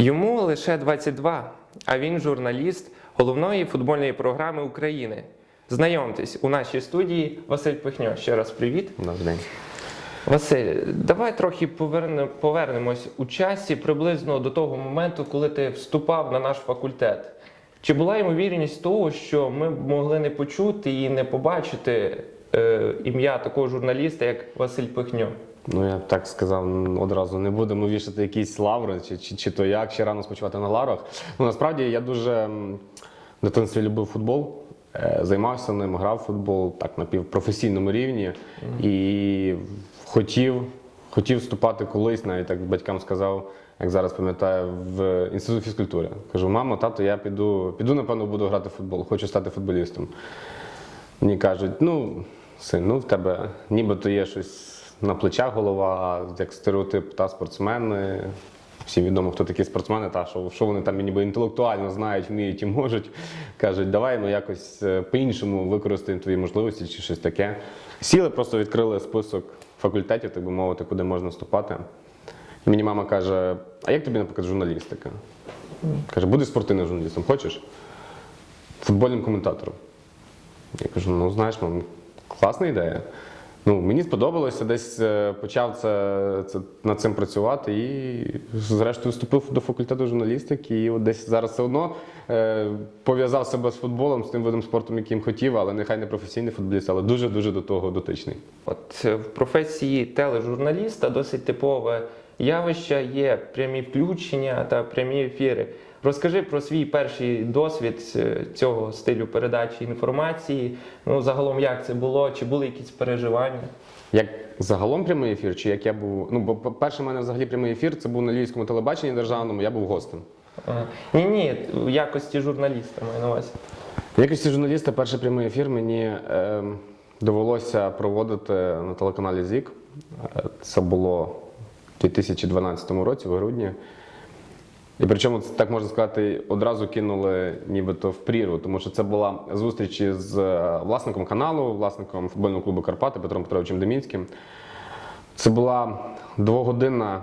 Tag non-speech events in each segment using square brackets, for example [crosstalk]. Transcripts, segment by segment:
Йому лише 22, а він журналіст головної футбольної програми України. Знайомтесь, у нашій студії Василь Пихньо. Ще раз привіт. Добрий день. Василь, давай трохи поверне, повернемось у часі приблизно до того моменту, коли ти вступав на наш факультет. Чи була ймовірність того, що ми могли не почути і не побачити е, ім'я такого журналіста, як Василь Пихньо? Ну я б так сказав одразу, не будемо вішати якісь лаври, чи, чи, чи то як, ще рано спочивати на лаврах. Ну насправді я дуже в дитинстві любив футбол, е, займався ним, грав в футбол так на півпрофесійному рівні і хотів, хотів вступати колись, навіть так батькам сказав, як зараз пам'ятаю, в інститут фізкультури. Кажу, мамо, тато, я піду, піду, напевно, буду грати в футбол, хочу стати футболістом. Мені кажуть, ну, син, ну в тебе нібито є щось на плечах голова, як стереотип та спортсмени. Всім відомо, хто такі спортсмени, та що, що вони там ніби інтелектуально знають, вміють і можуть. Кажуть, давай ми якось е, по-іншому використаємо твої можливості чи щось таке. Сіли, просто відкрили список факультетів, так би мовити, куди можна вступати. І мені мама каже: а як тобі, наприклад, журналістика? Каже, будеш спортивним журналістом, хочеш? Футбольним коментатором. Я кажу, ну знаєш, мам, класна ідея. Ну, мені сподобалося, десь е, почав це, це, над цим працювати і, зрештою, вступив до факультету журналістики. І от десь зараз все одно е, пов'язав себе з футболом, з тим видом спорту, яким хотів, але нехай не професійний футболіст, але дуже-дуже до того дотичний. От е, в професії тележурналіста досить типове явище є прямі включення та прямі ефіри. Розкажи про свій перший досвід е, цього стилю передачі інформації. Ну, загалом, як це було, чи були якісь переживання? Як загалом прямий ефір, чи як я був. Ну, бо перший у мене взагалі прямий ефір це був на львівському телебаченні державному, я був гостем. Ні, ні, в якості журналіста маю на увазі. В якості журналіста перший прямий ефір мені е, довелося проводити на телеканалі ЗІК. Е, Це було в 2012 році, в грудні. І причому це так можна сказати, одразу кинули нібито в прірву, тому що це була зустріч із е, власником каналу, власником футбольного клубу Карпати Петром Петровичем Демінським. Це була двогодинна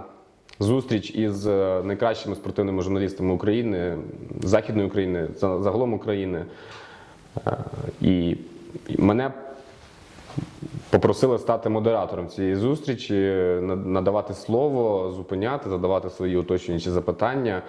зустріч із е, найкращими спортивними журналістами України, Західної України, за- загалом України. Е, і мене попросили стати модератором цієї зустрічі, надавати слово, зупиняти, задавати свої уточнюючі запитання.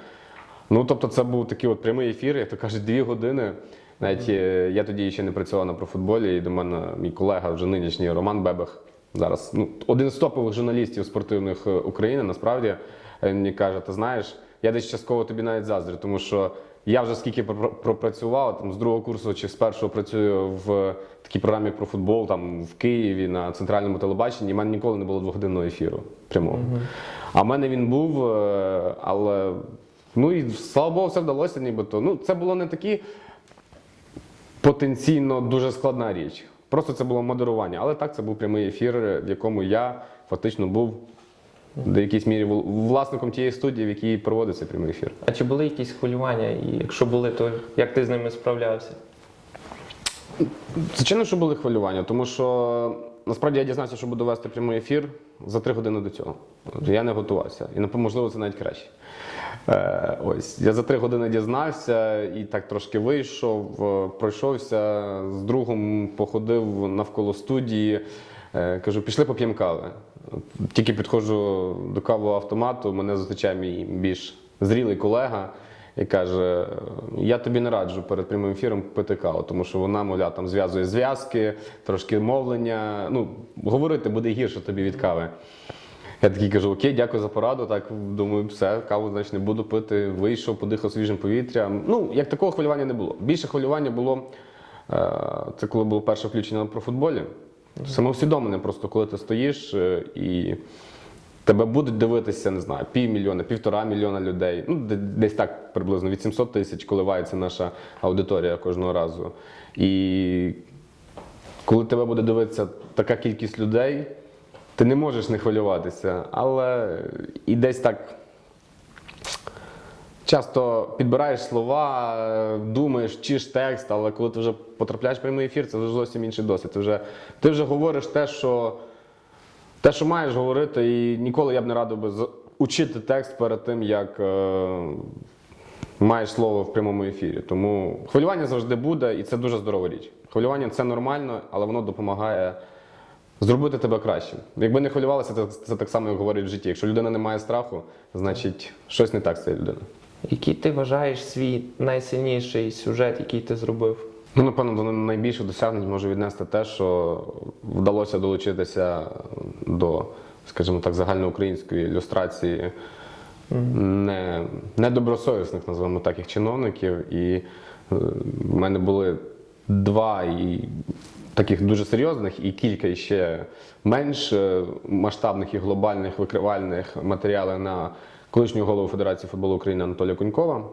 Ну, тобто, це був такий от прямий ефір, як то кажуть, дві години. Навіть е, я тоді ще не працював на профутболі, і до мене мій колега, вже нинішній Роман Бебех, зараз ну, один з топових журналістів спортивних е, України. Насправді він мені каже: ти знаєш, я десь частково тобі навіть заздрю, тому що я вже скільки пропрацював, там з другого курсу чи з першого працюю в такій програмі про футбол, там в Києві на центральному телебаченні. в мене ніколи не було двогодинного ефіру прямого. А в мене він був, е, але ну і слава Богу, все вдалося, нібито. Ну, це було не такі потенційно дуже складна річ. Просто це було модерування. Але так, це був прямий ефір, в якому я фактично був до якійсь мірі власником тієї студії, в якій проводиться прямий ефір. А чи були якісь хвилювання? І якщо були, то як ти з ними справлявся? Звичайно, що були хвилювання, тому що насправді я дізнався, що буду вести прямий ефір за три години до цього. Я не готувався. І можливо, це навіть краще. Е, ось я за три години дізнався і так трошки вийшов, е, пройшовся з другом, походив навколо студії. Е, кажу, пішли поп'ємо кави. Тільки підходжу до кавового автомату, мене зустрічає мій більш зрілий колега і каже: Я тобі не раджу перед прямим ефіром пити каву, тому що вона, мовляв, там зв'язує зв'язки, трошки мовлення. Ну, говорити буде гірше тобі від кави. Я такий кажу, окей, дякую за пораду. Так думаю, все, каву значить не буду пити. Вийшов, подихав свіжим повітрям. Ну, як такого хвилювання не було. Більше хвилювання було е, це коли було перше включення про футболі. Самоусвідомлене просто, коли ти стоїш е, і тебе будуть дивитися, не знаю, півмільйона, півтора мільйона людей. Ну, десь так приблизно від 700 тисяч коливається наша аудиторія кожного разу. І коли тебе буде дивитися така кількість людей, ти не можеш не хвилюватися, але і десь так. Часто підбираєш слова, е, думаєш, вчиш текст, але коли ти вже потрапляєш в прямий ефір, це вже зовсім інший досвід. Ти вже, ти вже говориш те, що, те, що маєш говорити, і ніколи я б не радив би учити текст перед тим, як е, маєш слово в прямому ефірі. Тому хвилювання завжди буде, і це дуже здорова річ. Хвилювання це нормально, але воно допомагає зробити тебе кращим. Якби не хвилювалося, це, це так само, як говорять в житті. Якщо людина не має страху, значить щось не так з цією людиною. Який ти вважаєш свій найсильніший сюжет, який ти зробив? Ну, напевно, до найбільших досягнень можу віднести те, що вдалося долучитися до, скажімо так, загальноукраїнської ілюстрації не, недобросовісних, називаємо так, їх чиновників. І е, в мене були два і таких дуже серйозних, і кілька ще менш е, масштабних і глобальних викривальних матеріалів на колишнього голову Федерації футболу України Анатолія Конькова.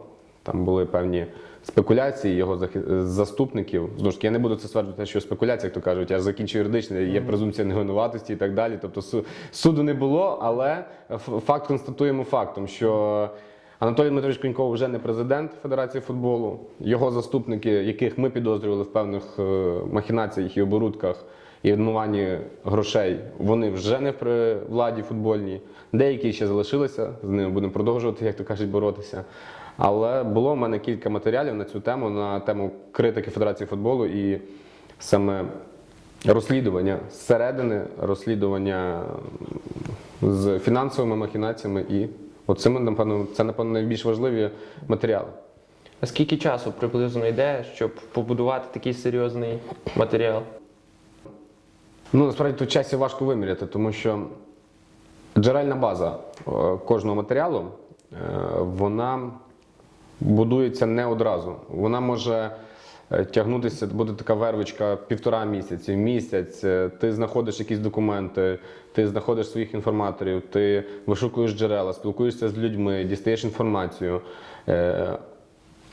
Там були певні спекуляції його заступників. Знову ж таки, я не буду це стверджувати, що спекуляція, як то кажуть, я закінчую юридичне, є презумпція невинуватості і так далі. Тобто суду не було, але факт констатуємо фактом, що Анатолій Дмитрович Коньков вже не президент Федерації футболу. Його заступники, яких ми підозрювали в певних е, махінаціях і оборудках і відмиванні грошей, вони вже не при владі футбольній. Деякі ще залишилися, з ними будемо продовжувати, як то кажуть, боротися. Але було в мене кілька матеріалів на цю тему, на тему критики Федерації футболу і саме розслідування зсередини, розслідування з фінансовими махінаціями і оцими, напевно, це, напевно, найбільш важливі матеріали. А скільки часу приблизно йде, щоб побудувати такий серйозний матеріал? Ну, насправді тут часі важко виміряти, тому що джерельна база е, кожного матеріалу, е, вона будується не одразу. Вона може е, тягнутися, буде така вервичка півтора місяці, місяць. Ти знаходиш якісь документи, ти знаходиш своїх інформаторів, ти вишукуєш джерела, спілкуєшся з людьми, дістаєш інформацію.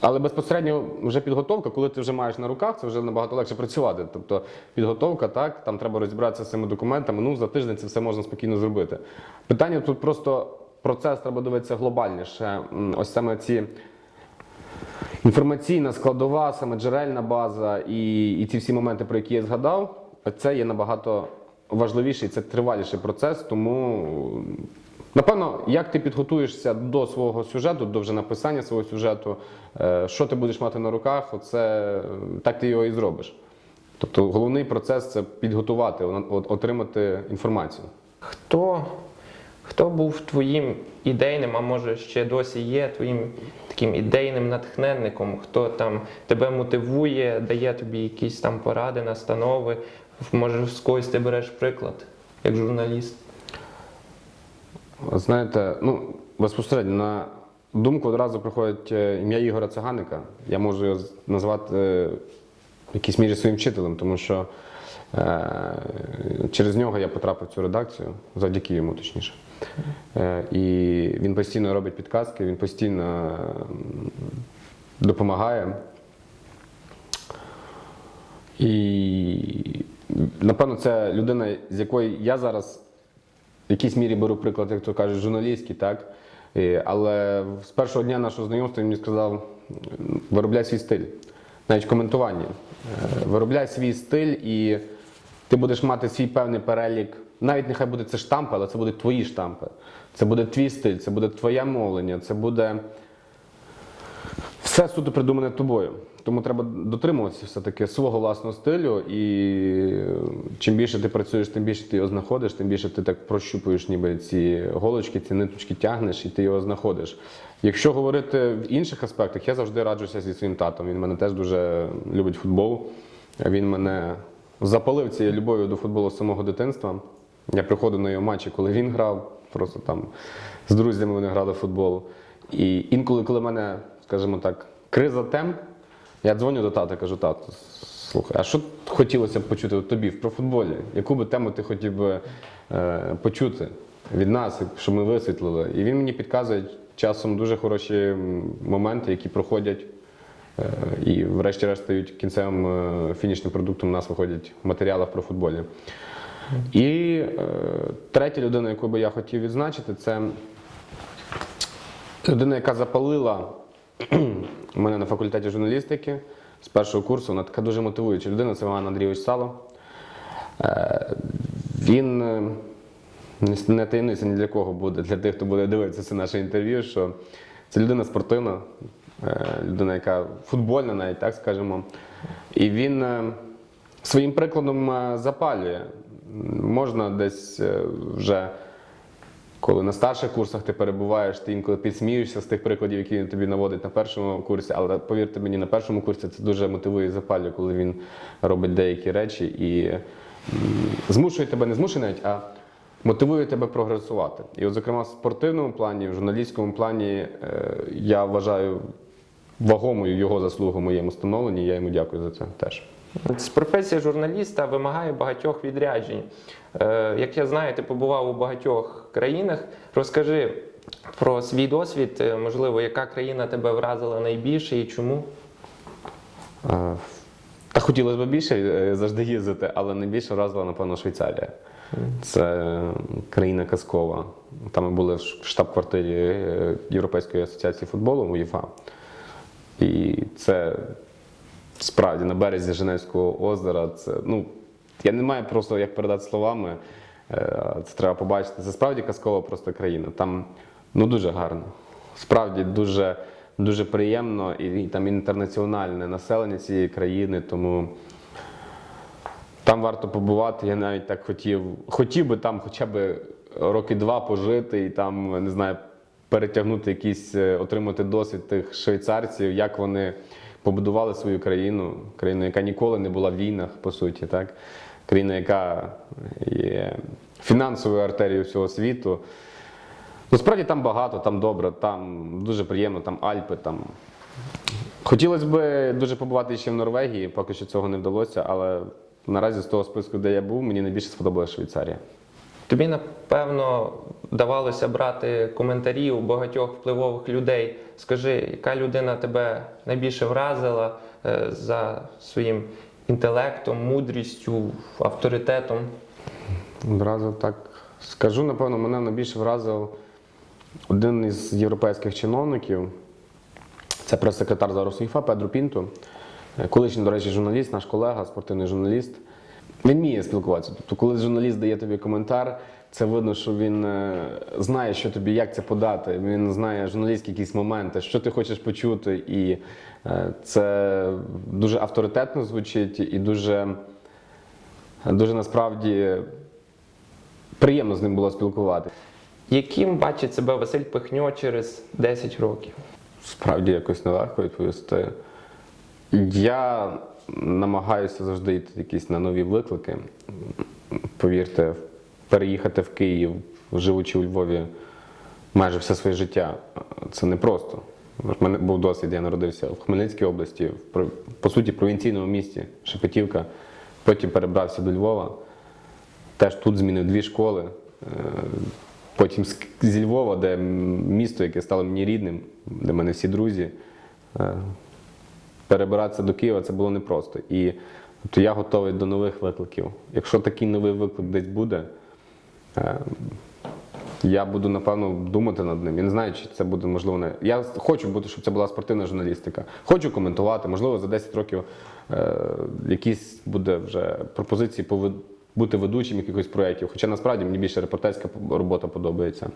Але безпосередньо вже підготовка, коли ти вже маєш на руках, це вже набагато легше працювати. Тобто підготовка, так, там треба розібратися з цими документами. Ну, за тиждень це все можна спокійно зробити. Питання тут просто процес треба дивитися глобальніше. Ось саме ці інформаційна складова, саме джерельна база і, і ці всі моменти, про які я згадав, це є набагато важливіший, це триваліший процес, тому. Напевно, як ти підготуєшся до свого сюжету, до вже написання свого сюжету, е, що ти будеш мати на руках, оце, так ти його і зробиш. Тобто головний процес це підготувати, отримати інформацію. Хто, хто був твоїм ідейним, а може ще досі є твоїм таким ідейним натхненником? Хто там тебе мотивує, дає тобі якісь там поради, настанови? Може, з когось ти береш приклад як журналіст? Знаєте, ну безпосередньо на думку одразу приходить е, ім'я Ігоря Циганика. Я можу його назвати е, в якійсь мірі своїм вчителем, тому що е, через нього я потрапив в цю редакцію, завдяки йому точніше. І він постійно робить підказки, він постійно допомагає. І напевно, це людина, з якої я зараз в якійсь мірі беру приклад, як то кажуть, журналістський, так? Але з першого дня нашого знайомства він мені сказав: виробляй свій стиль, навіть в коментуванні. Е, Виробляй свій стиль, і ти будеш мати свій певний перелік. Навіть нехай буде це штампи, але це будуть твої штампи. Це буде твій стиль, це буде твоє мовлення, це буде все суто придумане тобою. Тому треба дотримуватися все-таки свого власного стилю. І е, чим більше ти працюєш, тим більше ти його знаходиш, тим більше ти так прощупуєш ніби ці голочки, ці ниточки тягнеш і ти його знаходиш. Якщо говорити в інших аспектах, я завжди раджуся зі своїм татом. Він мене теж дуже любить футбол. Він мене запалив цією любов'ю до футболу з самого дитинства. Я приходив на його матчі, коли він грав, просто там з друзями вони грали в футбол. І інколи, коли мене, скажімо так, криза тем, я дзвоню до тата, кажу, тато, слухай, а що хотілося б почути от тобі про футболі? Яку би тему ти хотів би е, почути від нас, щоб ми висвітлили? І він мені підказує часом дуже хороші моменти, які проходять. е, І врешті-решт стають кінцевим е, фінішним продуктом. У нас виходять в матеріалах про футболі. І е, третя людина, яку би я хотів відзначити, це людина, яка запалила мене на факультеті журналістики з першого курсу. Вона така дуже мотивуюча людина, це Іван Андрійович Сало. Е, Він е, Не, таємниця ні для кого буде, для тих, хто буде дивитися це наше інтерв'ю, що це людина спортивна, е, людина, яка футбольна, навіть так скажемо. І він своїм прикладом запалює. Можна десь вже, коли на старших курсах ти перебуваєш, ти інколи підсміюєшся з тих прикладів, які він тобі наводить на першому курсі, але повірте мені, на першому курсі це дуже мотивує і запалює, коли він робить деякі речі і змушує тебе, не змушує навіть, а мотивує тебе прогресувати. І, от, зокрема, в спортивному плані, в журналістському плані, е, я вважаю вагомою його заслугу в моєму становленні. Я йому дякую за це теж. Професія журналіста вимагає багатьох відряджень. Е, Як я знаю, ти побував у багатьох країнах. Розкажи про свій досвід, е, можливо, яка країна тебе вразила найбільше і чому? Е, Та хотілося б більше завжди їздити, але найбільше вразила, напевно, Швейцарія. Це країна казкова. Там ми були в штаб-квартирі Європейської асоціації футболу УЄФА. І це справді на березі Женевського озера. Це, ну, я не маю просто як передати словами. Е, Це треба побачити. Це справді казкова просто країна. Там ну, дуже гарно. Справді дуже, дуже приємно і, і там інтернаціональне населення цієї країни. Тому там варто побувати. Я навіть так хотів, хотів би там хоча б роки два пожити і там, не знаю, перетягнути якісь, е, отримати досвід тих швейцарців, як вони побудували свою країну, країну, яка ніколи не була в війнах, по суті, так? країна, яка є фінансовою артерією всього світу. Ну, там багато, там добре, там дуже приємно, там Альпи, там. Хотілося б дуже побувати ще в Норвегії, поки що цього не вдалося, але наразі з того списку, де я був, мені найбільше сподобалася Швейцарія. Тобі, напевно, давалося брати коментарі у багатьох впливових людей. Скажи, яка людина тебе найбільше вразила е, за своїм інтелектом, мудрістю, авторитетом? Одразу так скажу, напевно, мене найбільше вразив один із європейських чиновників. Це прес-секретар зараз УЄФА Педро Пінто. Е, Колишній, до речі, журналіст, наш колега, спортивний журналіст. Він вміє спілкуватися. Тобто, коли журналіст дає тобі коментар, це видно, що він е, знає, що тобі, як це подати. Він знає журналістські якісь моменти, що ти хочеш почути. І е, це дуже авторитетно звучить і дуже, дуже насправді приємно з ним було спілкувати. Яким бачить себе Василь Пихньо через 10 років? Справді якось нелегко відповісти. Я намагаюся завжди йти якісь на нові виклики. Повірте, переїхати в Київ, живучи у Львові майже все своє життя, це не просто. У мене був досвід, я народився в Хмельницькій області, в, по суті, провінційному місті Шепетівка. Потім перебрався до Львова. Теж тут змінив дві школи. Е, Потім зі Львова, де місто, яке стало мені рідним, де мене всі друзі. Перебиратися до Києва це було непросто. І тобто, я готовий до нових викликів. Якщо такий новий виклик десь буде, е, я буду напевно думати над ним. Я не знаю, чи це буде можливо. Не... Я хочу бути, щоб це була спортивна журналістика. Хочу коментувати. Можливо, за 10 років е, якісь буде вже пропозиції повед... бути ведучим якихось проєктів. Хоча насправді мені більше репортерська робота подобається.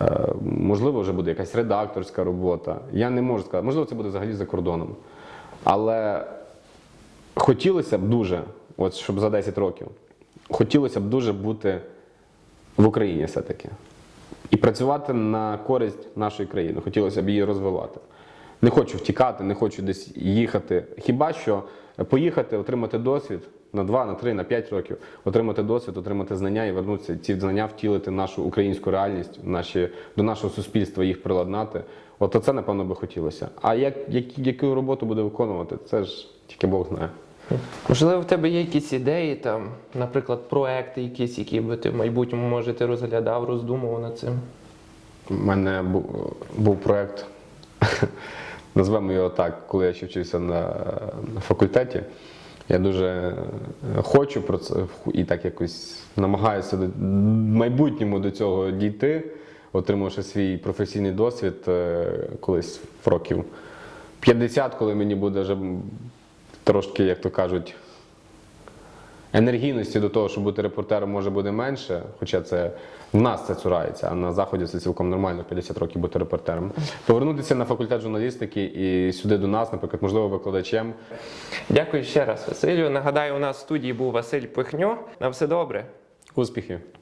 Е, можливо, вже буде якась редакторська робота. Я не можу сказати, можливо, це буде взагалі за кордоном. Але хотілося б дуже, от щоб за 10 років, хотілося б дуже бути в Україні все-таки. І працювати на користь нашої країни. Хотілося б її розвивати. Не хочу втікати, не хочу десь їхати. Хіба що поїхати, отримати досвід на 2, на 3, на 5 років, отримати досвід, отримати знання і вернутися ці знання втілити в нашу українську реальність, в наші, до нашого суспільства їх приладнати. От це, напевно, би хотілося. А як, як, яку роботу буде виконувати, це ж тільки Бог знає. Можливо, в тебе є якісь ідеї, там, наприклад, проекти якісь, які би ти в майбутньому, може, ти розглядав, роздумував над цим. У мене був, був проєкт, [laughs] назвемо його так, коли я ще вчився на, на факультеті. Я дуже е, хочу про це і так якось намагаюся в майбутньому до цього дійти, отримавши свій професійний досвід е, колись в років 50, коли мені буде вже трошки, як то кажуть, енергійності до того, щоб бути репортером, може буде менше, хоча це в нас це цурається, а на заході це цілком нормально 50 років бути репортером. Повернутися на факультет журналістики і сюди до нас, наприклад, можливо, викладачем. Дякую ще раз, Василю. Нагадаю, у нас в студії був Василь Пихньо. На все добре. Успіхів!